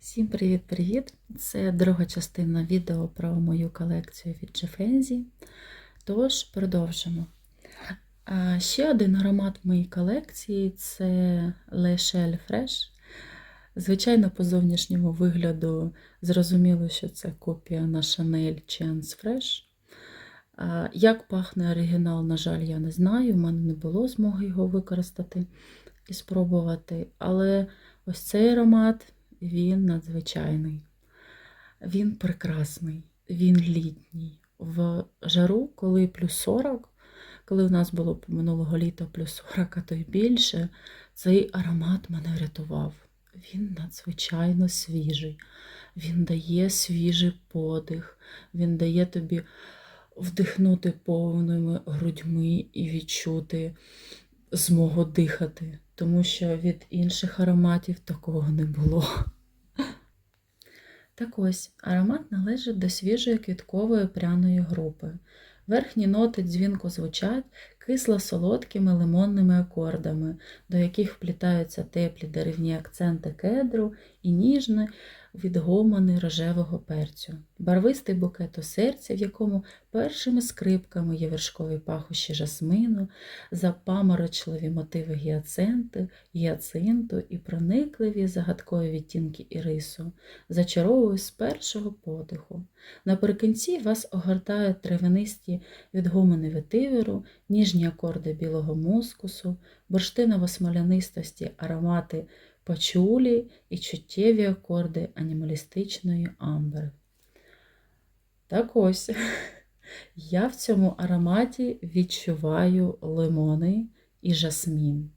Всім привіт-привіт! Це друга частина відео про мою колекцію від Джефензі. Тож, продовжимо. Ще один аромат моїй колекції це Le Shell Fresh. Звичайно, по зовнішньому вигляду зрозуміло, що це копія на Chanel Chance Fresh. Як пахне оригінал, на жаль, я не знаю. У мене не було змоги його використати і спробувати. Але ось цей аромат він надзвичайний. Він прекрасний, він літній. В жару, коли плюс 40, коли в нас було минулого літа плюс 40, а то й більше, цей аромат мене врятував. Він надзвичайно свіжий, він дає свіжий подих, він дає тобі вдихнути повними грудьми і відчути змогу дихати, тому що від інших ароматів такого не було. Так ось, аромат належить до свіжої квіткової пряної групи. Верхні ноти дзвінко звучать кисло-солодкими лимонними акордами, до яких вплітаються теплі деревні акценти кедру і ніжні відгомони рожевого перцю, барвистий букет у серці, в якому першими скрипками є вершкові пахощі жасмину, запаморочливі мотиви гіацинту, гіацинту і проникливі загадкові відтінки ірису, зачаровує з першого подиху. Наприкінці вас огортають травянисті відгомони ветиверу, ніжні акорди білого мускусу, бурштиново-смолянистості аромати пачулі і чуттєві акорди анімалістичної амбри. Так ось, я в цьому ароматі відчуваю лимони і жасмін.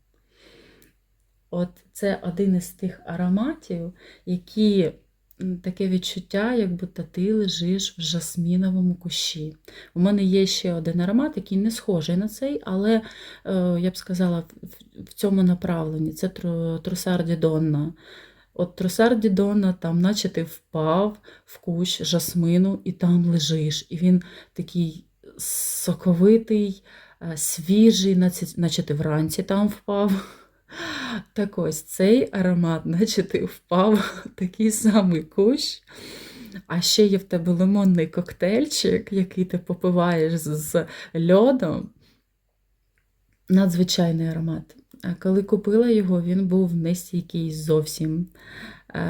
От це один із тих ароматів, які таке відчуття, як будто ти лежиш в жасміновому кущі. У мене є ще один аромат, який не схожий на цей, але, е, я б сказала, в цьому направленні це трусар Дідонна. От трусар Дідонна, там, наче ти впав в кущ жасмину і там лежиш. І він такий соковитий, е, свіжий, наче ти вранці там впав. Так ось цей аромат, наче ти впав такий самий кущ. А ще є в тебе лимонний коктейльчик, який ти попиваєш з льодом. Надзвичайний аромат. А Коли купила його, він був нестійкий зовсім.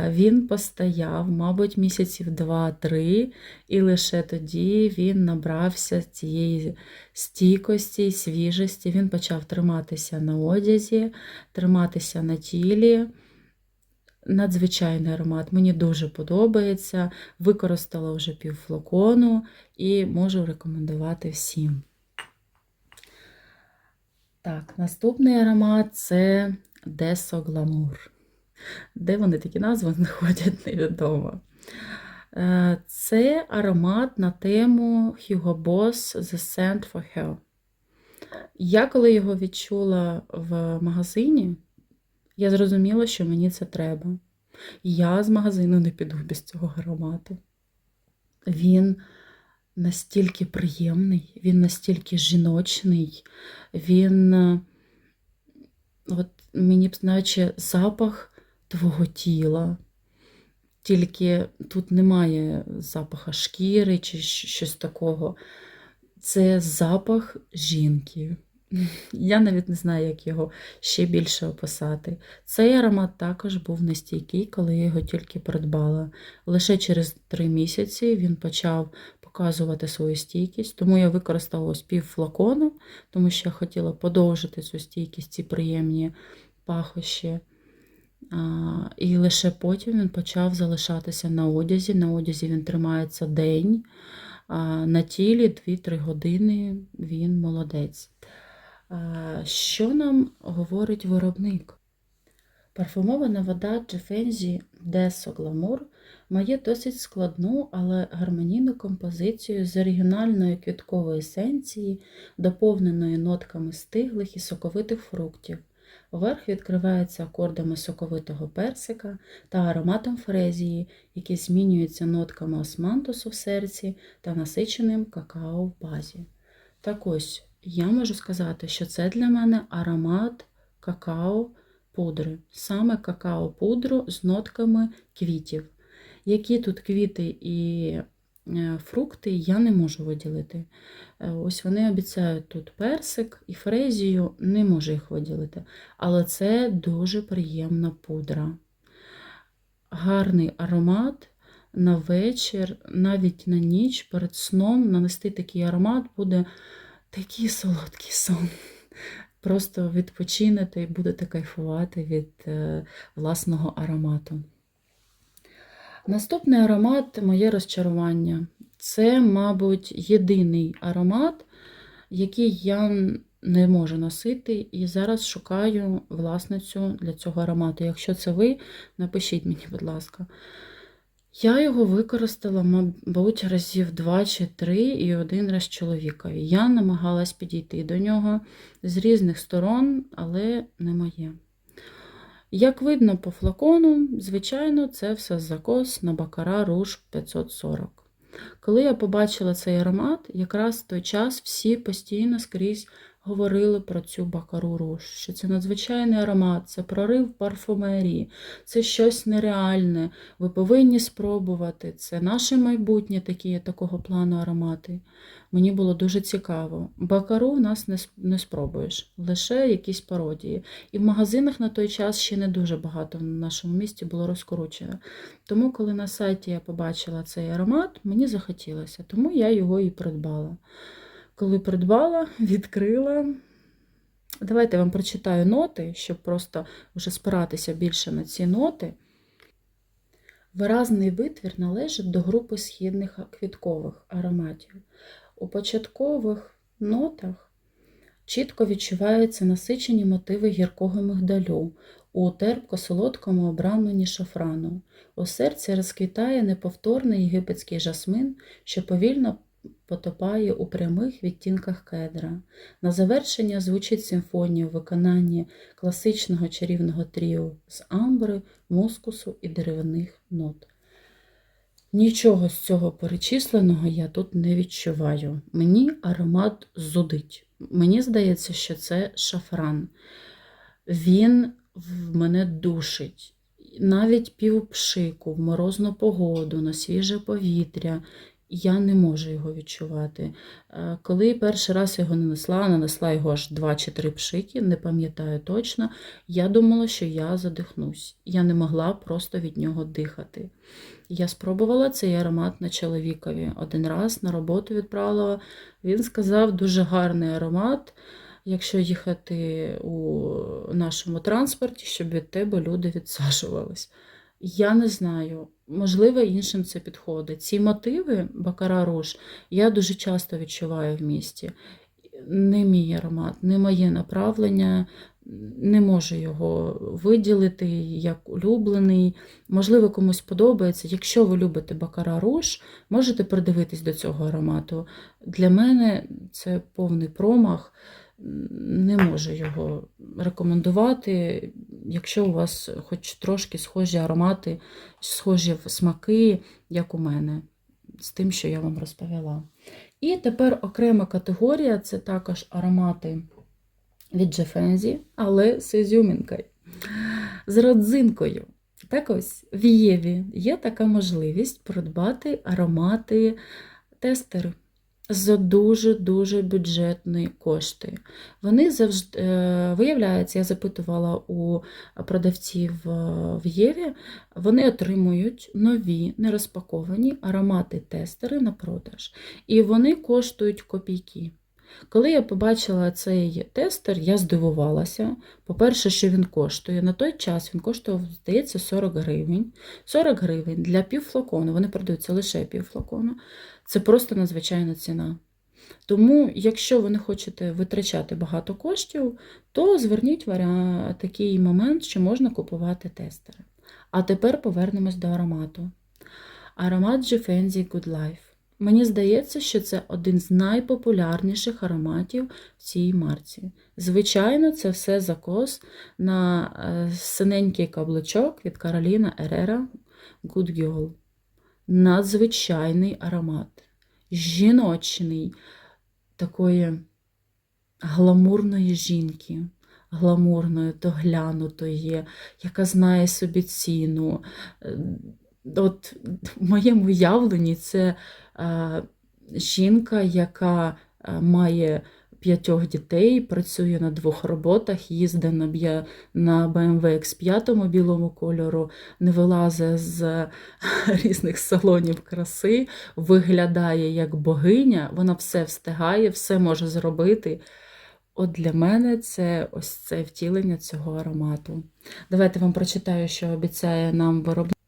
Він постояв, мабуть, місяців два-три, і лише тоді він набрався цієї стійкості свіжості. Він почав триматися на одязі, триматися на тілі. Надзвичайний аромат, мені дуже подобається. Використала вже півфлакону і можу рекомендувати всім. Так, наступний аромат це Десо Гламур. Де вони такі назви знаходять, невідомо. Е, це аромат на тему Hugo Boss The Scent for Her. Я, коли його відчула в магазині, я зрозуміла, що мені це треба. Я з магазину не піду без цього аромату. Він настільки приємний, він настільки жіночний, він, от мені б наче запах твого тіла. Тільки тут немає запаха шкіри чи щось такого. Це запах жінки. Я навіть не знаю, як його ще більше описати. Цей аромат також був нестійкий, коли я його тільки придбала. Лише через три місяці він почав показувати свою стійкість, тому я використала ось пів флакону, тому що я хотіла подовжити цю стійкість, ці приємні пахощі. І лише потім він почав залишатися на одязі. На одязі він тримається день, а на тілі 2-3 години він молодець. Що нам говорить виробник? Парфумована вода Джефензі Десо Glamour має досить складну, але гармонійну композицію з оригінальної квіткової есенції, доповненої нотками стиглих і соковитих фруктів. Верх відкривається акордами соковитого персика та ароматом фрезії, які змінюються нотками османтусу в серці та насиченим какао в базі. Так ось, я можу сказати, що це для мене аромат какао пудри, саме какао-пудру з нотками квітів. Які тут квіти і фрукти, я не можу виділити. Е, Ось вони обіцяють тут персик і фрезію, не можу їх виділити. Але це дуже приємна пудра. Гарний аромат на вечір, навіть на ніч перед сном нанести такий аромат буде такий солодкий сон. Просто відпочинете і будете кайфувати від е, власного аромату. Наступний аромат моє розчарування. Це, мабуть, єдиний аромат, який я не можу носити, і зараз шукаю власницю для цього аромату. Якщо це ви, напишіть мені, будь ласка. Я його використала, мабуть, разів два чи три і один раз чоловікові. Я намагалась підійти до нього з різних сторон, але не моє. Як видно по флакону, звичайно, це все закос на Бакара Руж 540. Коли я побачила цей аромат, якраз в той час всі постійно скрізь говорили про цю бакару руж, що це надзвичайний аромат, це прорив парфумерії, це щось нереальне. Ви повинні спробувати. Це наше майбутнє такі, такого плану аромати. Мені було дуже цікаво. Бакару в нас не, не спробуєш, лише якісь пародії. І в магазинах на той час ще не дуже багато в нашому місті було розкручено. Тому, коли на сайті я побачила цей аромат, мені захотілося, тому я його і придбала. Коли придбала, відкрила. Давайте я вам прочитаю ноти, щоб просто вже спиратися більше на ці ноти. Виразний витвір належить до групи східних квіткових ароматів. У початкових нотах чітко відчуваються насичені мотиви гіркого мигдалю, у терпко-солодкому обрамленні шафрану. У серці розквітає неповторний єгипетський жасмин, що повільно потопає у прямих відтінках кедра. На завершення звучить симфонія у виконанні класичного чарівного тріо з амбри, мускусу і деревних нот. Нічого з цього перечисленого я тут не відчуваю. Мені аромат зудить. Мені здається, що це шафран. Він в мене душить. Навіть півпшику в морозну погоду, на свіже повітря. Я не можу його відчувати. Е, Коли перший раз його нанесла, нанесла його аж 2 чи 3 пшики, не пам'ятаю точно, я думала, що я задихнусь. Я не могла просто від нього дихати. Я спробувала цей аромат на чоловікові. Один раз на роботу відправила. Він сказав, дуже гарний аромат, якщо їхати у нашому транспорті, щоб від тебе люди відсаджувались. Я не знаю, можливо, іншим це підходить. Ці мотиви Бакара Руж я дуже часто відчуваю в місті. Не мій аромат, не моє направлення, не можу його виділити як улюблений. Можливо, комусь подобається. Якщо ви любите Бакара Руж, можете придивитись до цього аромату. Для мене це повний промах. Не можу його рекомендувати. Якщо у вас хоч трошки схожі аромати, схожі смаки, як у мене, з тим, що я вам розповіла. І тепер окрема категорія це також аромати від Джефензі, але з ізюмінкою, з родзинкою. Так ось в Єві є така можливість придбати аромати тестери за дуже-дуже бюджетні кошти. Вони завжди, е, виявляється, я запитувала у продавців е, в Єві, вони отримують нові нерозпаковані аромати-тестери на продаж. І вони коштують копійки. Коли я побачила цей тестер, я здивувалася. По-перше, що він коштує. На той час він коштував, здається, 40 гривень. 40 гривень для півфлакону, вони продаються лише півфлакону. Це просто надзвичайна ціна. Тому, якщо ви не хочете витрачати багато коштів, то зверніть такий момент, що можна купувати тестери. А тепер повернемось до аромату. Аромат Givenchy Good Life. Мені здається, що це один з найпопулярніших ароматів в цій марці. Звичайно, це все закос на е, синенький каблучок від Кароліна Ерера Good Girl. Надзвичайний аромат. Жіночний, такої гламурної жінки, гламурної, доглянутої, яка знає собі ціну. Е, От в моєму уявленні це е, жінка, яка е, має п'ятьох дітей, працює на двох роботах, їздить на, BMW X5 білому кольору, не вилазить з різних салонів краси, виглядає як богиня, вона все встигає, все може зробити. От для мене це ось це втілення цього аромату. Давайте вам прочитаю, що обіцяє нам виробник.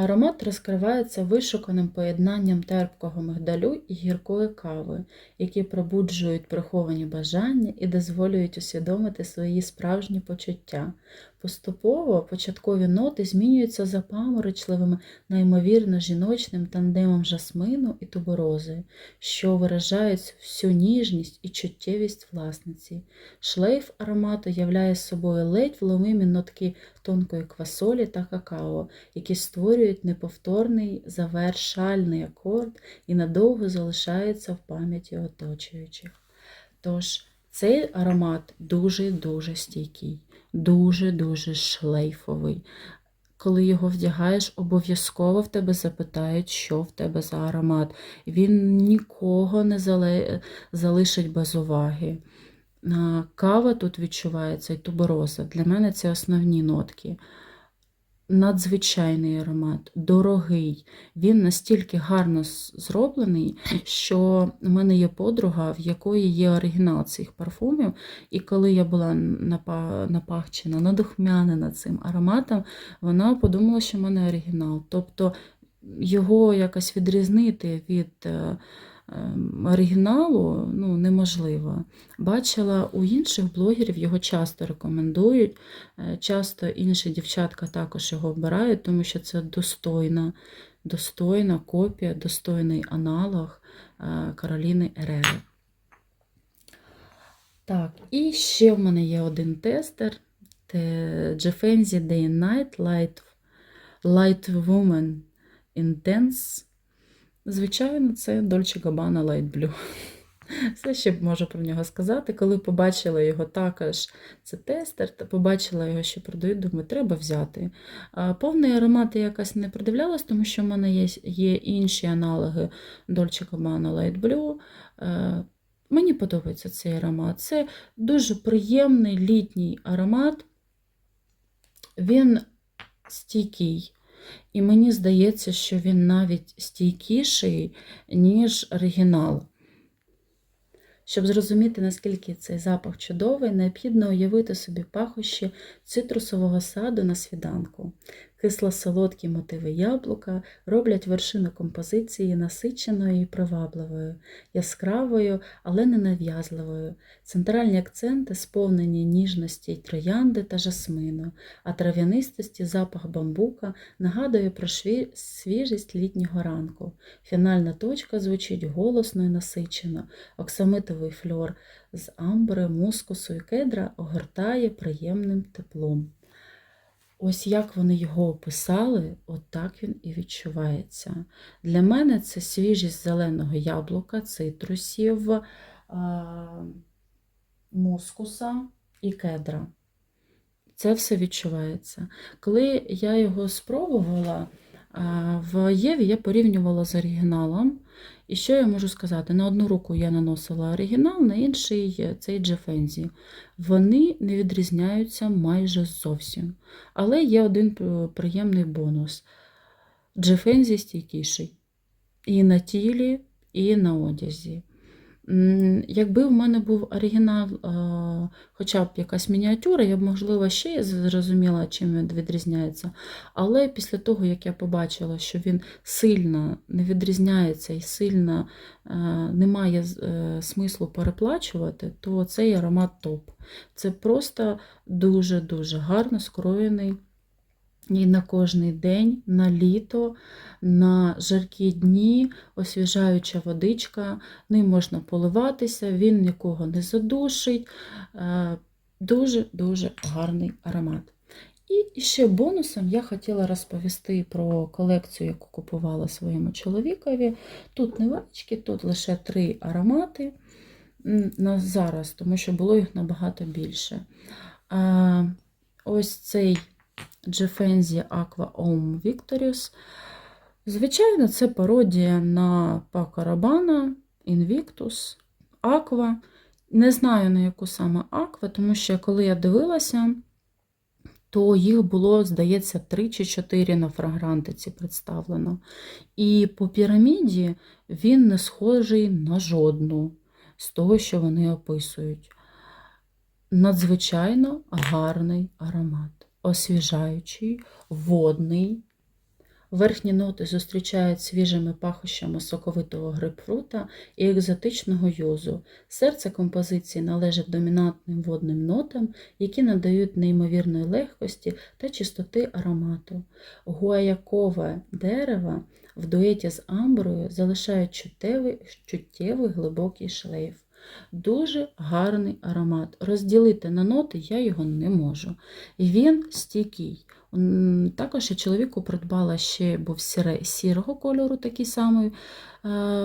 Аромат розкривається вишуканим поєднанням терпкого мигдалю і гіркої кави, які пробуджують приховані бажання і дозволюють усвідомити свої справжні почуття. Поступово початкові ноти змінюються запаморочливим, неймовірно жіночним тандемом жасмину і туберози, що виражають всю ніжність і чуттєвість власниці. Шлейф аромату являє собою ледь вломимі нотки тонкої квасолі та какао, які створюють неповторний завершальний акорд і надовго залишаються в пам'яті оточуючих. Тож цей аромат дуже-дуже стійкий, дуже-дуже шлейфовий. Коли його вдягаєш, обов'язково в тебе запитають, що в тебе за аромат. Він нікого не залишить без уваги. Кава тут відчувається і тубороза. Для мене це основні нотки. Надзвичайний аромат, дорогий. Він настільки гарно зроблений, що в мене є подруга, в якої є оригінал цих парфумів. І коли я була напахчена, надухмянена цим ароматом, вона подумала, що в мене оригінал. Тобто його якось відрізнити від е, оригіналу ну, неможливо. Бачила у інших блогерів, його часто рекомендують. Е, Часто інші дівчатка також його обирають, тому що це достойна, достойна копія, достойний аналог е, Кароліни Ерери. Так, і ще в мене є один тестер. Це Jeffenzi Day and Night Light, Light Woman Intense. Звичайно, це Dolce Gabbana Light Blue. Все ще можу про нього сказати. Коли побачила його також, це тестер, та побачила його, що продають, думаю, треба взяти. Повний аромат я якось не придивлялась, тому що в мене є, є інші аналоги Dolce Gabbana Light Blue. Мені подобається цей аромат. Це дуже приємний літній аромат. Він стійкий. І мені здається, що він навіть стійкіший, ніж оригінал. Щоб зрозуміти, наскільки цей запах чудовий, необхідно уявити собі пахощі цитрусового саду на свіданку. Кисло-солодкі мотиви яблука роблять вершину композиції насиченою і привабливою, яскравою, але не нав'язливою. Центральні акценти сповнені ніжності троянди та жасмину, а трав'янистості запах бамбука нагадує про свіжість літнього ранку. Фінальна точка звучить голосно і насичено. Оксамитовий фльор з амбри, мускусу і кедра огортає приємним теплом. Ось як вони його описали, от так він і відчувається. Для мене це свіжість зеленого яблука, цитрусів, мускуса і кедра. Це все відчувається. Коли я його спробувала, в Єві я порівнювала з оригіналом. І що я можу сказати? На одну руку я наносила оригінал, на інший цей Джефензі. Вони не відрізняються майже зовсім. Але є один е, приємний бонус. Джефензі стійкіший. І на тілі, і на одязі. Якби в мене був оригінал, е, хоча б якась мініатюра, я б, можливо, ще зрозуміла, чим він відрізняється. Але після того, як я побачила, що він сильно не відрізняється і сильно е, немає е, смислу переплачувати, то цей аромат топ. Це просто дуже-дуже гарно скроєний. І на кожний день, на літо, на жаркі дні, освіжаюча водичка, ним можна поливатися, він нікого не задушить. Е, Дуже-дуже гарний аромат. І ще бонусом я хотіла розповісти про колекцію, яку купувала своєму чоловікові. Тут невеличкі, тут лише три аромати. на зараз, тому що було їх набагато більше. А, ось цей Джефензі Aqua Homme Victorious. Звичайно, це пародія на Пако Рабана, Invictus, Aqua. Не знаю, на яку саме Aqua, тому що коли я дивилася, то їх було, здається, 3 чи 4 на фрагрантиці представлено. І по піраміді він не схожий на жодну з того, що вони описують. Надзвичайно гарний аромат, освіжаючий, водний. Верхні ноти зустрічають свіжими пахощами соковитого грейпфрута і екзотичного йозу. Серце композиції належить домінантним водним нотам, які надають неймовірної легкості та чистоти аромату. Гуаякове дерево в дуеті з амброю залишає чуттєвий, чуттєвий глибокий шлейф. Дуже гарний аромат. Розділити на ноти я його не можу. Він стійкий. Також я чоловіку придбала ще був сірого кольору, такий самий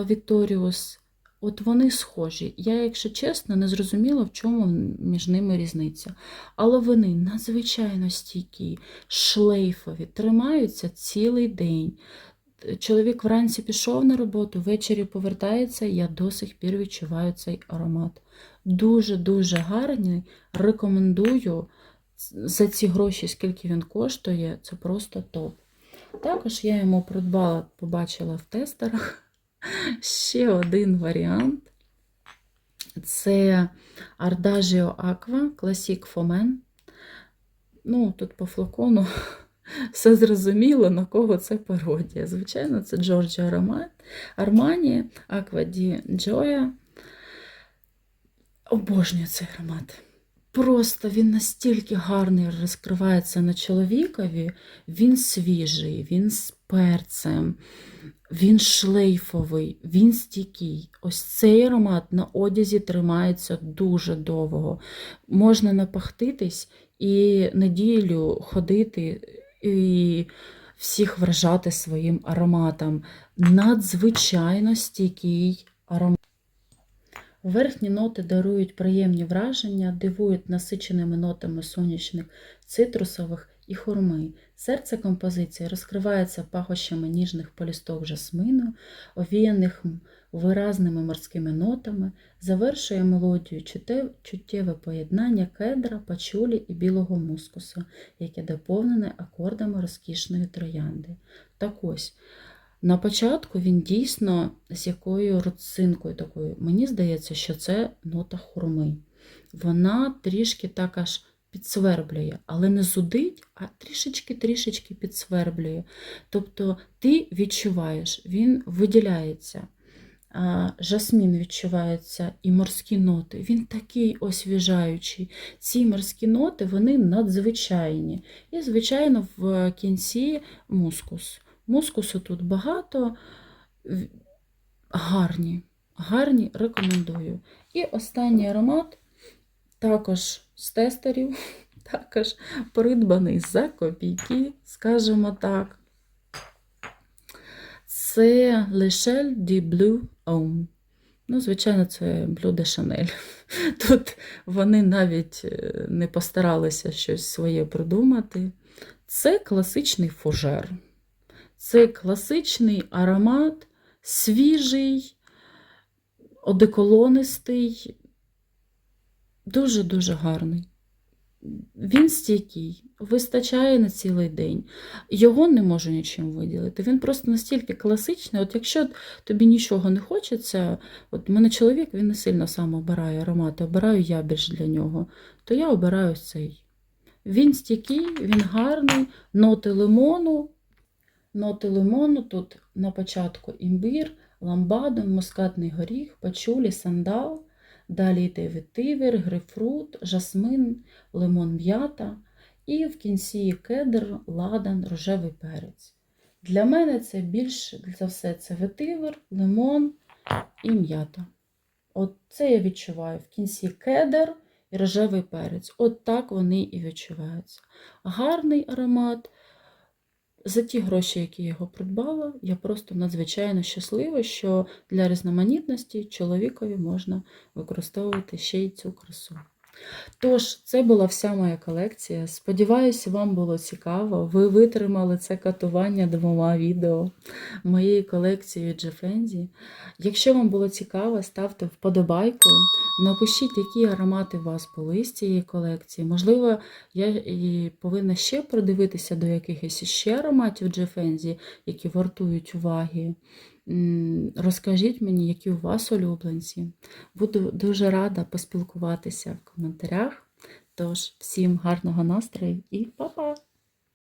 Вікторіус. От вони схожі. Я, якщо чесно, не зрозуміла, в чому між ними різниця. Але вони надзвичайно стійкі, шлейфові, тримаються цілий день. Чоловік вранці пішов на роботу, ввечері повертається, я до сих пір відчуваю цей аромат. Дуже-дуже гарний. Рекомендую за ці гроші, скільки він коштує, це просто топ. Також я йому придбала, побачила в тестерах ще один варіант. Це Ardagio Aqua Classic Fomen. Ну, тут по флакону все зрозуміло, на кого це пародія. Звичайно, це Джорджо Армані, Aqua di Gioia. Обожнюю цей аромат. Просто він настільки гарний розкривається на чоловікові, він свіжий, він з перцем, він шлейфовий, він стійкий. Ось цей аромат на одязі тримається дуже довго. Можна напахтитись і неділю ходити і всіх вражати своїм ароматом. Надзвичайно стійкий аромат. Верхні ноти дарують приємні враження, дивують насиченими нотами сонячних, цитрусових і хурми. Серце композиції розкривається пахощами ніжних полісток жасмину, овіяних виразними морськими нотами, завершує мелодію чуттєве поєднання кедра, пачулі і білого мускусу, яке доповнене акордами розкішної троянди. Так ось, на початку він дійсно з якою родзинкою такою. Мені здається, що це нота хурми. Вона трішки так аж підсверблює, але не зудить, а трішечки-трішечки підсверблює. Тобто ти відчуваєш, він виділяється. Жасмін відчувається і морські ноти. Він такий освіжаючий. Ці морські ноти вони надзвичайні. І, звичайно, в кінці мускус. Мускусу тут багато, гарні, гарні, рекомендую. І останній аромат також з тестерів, також придбаний за копійки, скажімо так. Це L'Echelle du Bleu Homme. Ну, звичайно, це Bleu de Chanel. Тут вони навіть е, не постаралися щось своє придумати. Це класичний фужер. Це класичний аромат, свіжий, одеколонистий, дуже-дуже гарний. Він стійкий, вистачає на цілий день. Його не можу нічим виділити. Він просто настільки класичний. От якщо тобі нічого не хочеться, от мене чоловік він не сильно сам обирає аромати, обираю я більш для нього, то я обираю цей. Він стійкий, він гарний, ноти лимону. Ноти лимону тут на початку імбір, ламбадо, мускатний горіх, пачулі, сандал. Далі йде ветивер, грейпфрут, жасмин, лимон м'ята. І в кінці кедр, ладан, рожевий перець. Для мене це більше за все це ветивер, лимон і м'ята. От це я відчуваю. В кінці кедр і рожевий перець. От так вони і відчуваються. Гарний аромат, за ті гроші, які я його придбала, я просто надзвичайно щаслива, що для різноманітності чоловікові можна використовувати ще й цю красу. Тож, це була вся моя колекція. Сподіваюся, вам було цікаво. Ви витримали це катування двома відео моєї колекції Джефензі. Якщо вам було цікаво, ставте вподобайку, напишіть, які аромати у вас були з цієї колекції. Можливо, я і повинна ще придивитися до якихось ще ароматів Джефензі, які вартують уваги. Розкажіть мені, які у вас улюбленці. Буду дуже рада поспілкуватися в коментарях. Тож, всім гарного настрою і па-па!